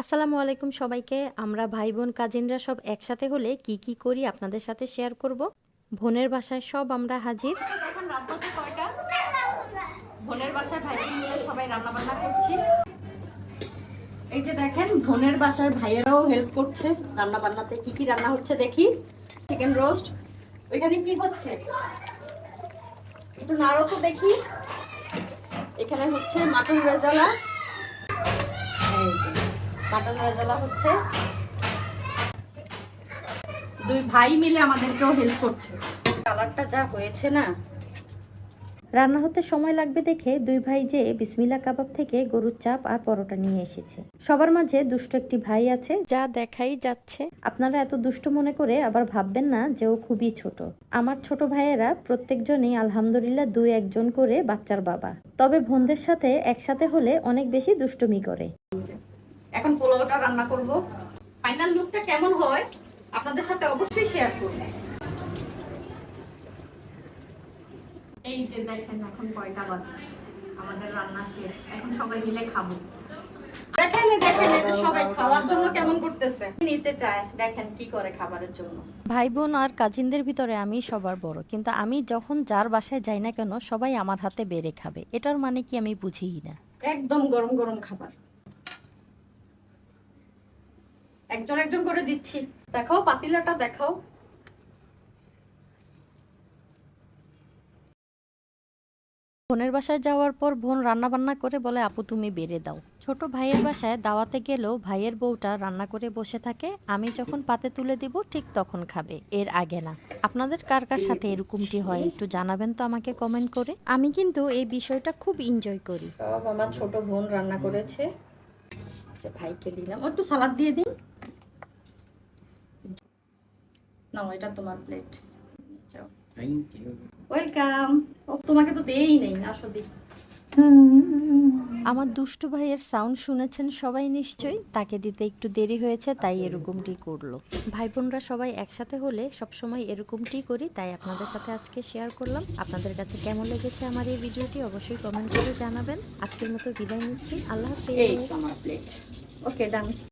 আসসালামু আলাইকুম সবাইকে। আমরা ভাই বোন কাজিনরা সব একসাথে হলে কি কি করি আপনাদের সাথে শেয়ার করব? বোনের বাসায় সব আমরা হাজির। এখন রাত কয়টা বোনের বাসায় ভাই সবাই রান্না বান্না করছি। এই যে দেখেন, বোনের বাসায় ভাইয়েরাও হেল্প করছে রান্না বান্নাতে কি কি রান্না হচ্ছে দেখি। চিকেন রোস্ট ওইখানে কি হচ্ছে? একটু নাড়ো তো দেখি। এখানে হচ্ছে মাটন রেজালা। মাটন রেজালা হচ্ছে। দুই ভাই মিলে আমাদেরকেও হেল্প করছে। কালারটা যা হয়েছে না। রান্না হতে সময় লাগবে দেখে দুই ভাই যে বিসমিল্লা কাবাব থেকে গরুর চাপ আর পরোটা নিয়ে এসেছে। সবার মাঝে দুষ্ট একটি ভাই আছে, যা দেখাই যাচ্ছে। আপনারা এত দুষ্ট মনে করে আবার ভাববেন না যে ও খুবই ছোট। আমার ছোট ভাইয়েরা প্রত্যেকজনই আলহামদুলিল্লাহ দুই একজন করে বাচ্চার বাবা। তবে বোনদের সাথে একসাথে হলে অনেক বেশি দুষ্টুমি করে। এখন পোলাওটা রান্না করব। ফাইনাল লুকটা কেমন হয় আপনাদের সাথে অবশ্যই শেয়ার করব। এই যে দেখেন এখন কয়টা বাজে? আমাদের রান্না শেষ। এখন সবাই মিলে খাব। দেখেন দেখেন এই যে সবাই খাওয়ার জন্য কেমন করতেছে। নিতে চায় দেখেন কি করে খাবারের জন্য। ভাই বোন আর কাজিনদের ভিতরে আমি সবার বড় কিন্তু আমি যখন যার বাসায় যাই না কেন সবাই আমার হাতে বেড়ে খাবে। এটার মানে কি আমি বুঝিই না। একদম গরম গরম খাবার। একজন একজন করে দিচ্ছি। দেখাও পাতিলাটা দেখাও। বোনের বাসায় যাওয়ার পর বোন রান্না বান্না করে বলে আপু তুমি বেড়ে দাও। ছোট ভাইয়ের বাসায় দাওয়াতে গেলেও ভাইয়ের বউটা রান্না করে বসে থাকে। আমি যখন পাতে তুলে দিব ঠিক তখন খাবে। এর আগে না। আপনাদের কার কার সাথে এরকমটি হয় একটু জানাবেন তো আমাকে কমেন্ট করে। আমি কিন্তু এই বিষয়টা খুব এনজয় করি। সব আমার ছোট বোন রান্না করেছে। ভাইকে দিলাম। একটু সালাদ দিয়ে দিন নাও এটা তোমার প্লেট যাও। থ্যাংক ইউ ওয়েলকাম ও তোমাকে তো দেই নেই আসো দি আমার দুষ্টু ভাইয়ের সাউন্ড শুনেছেন সবাই নিশ্চয়ই? তাকে দিতে একটু দেরি হয়েছে তাই এরকমটি করল। ভাই বোনরা সবাই একসাথে হলে সবসময় এরকমটি করি তাই আপনাদের সাথে আজকে শেয়ার করলাম। আপনাদের কাছে কেমন লেগেছে আমার এই ভিডিওটি অবশ্যই কমেন্ট করে জানাবেন। আজকের মতো বিদায় নিচ্ছি। আল্লাহ হাফেজ। প্লেট ওকে ডান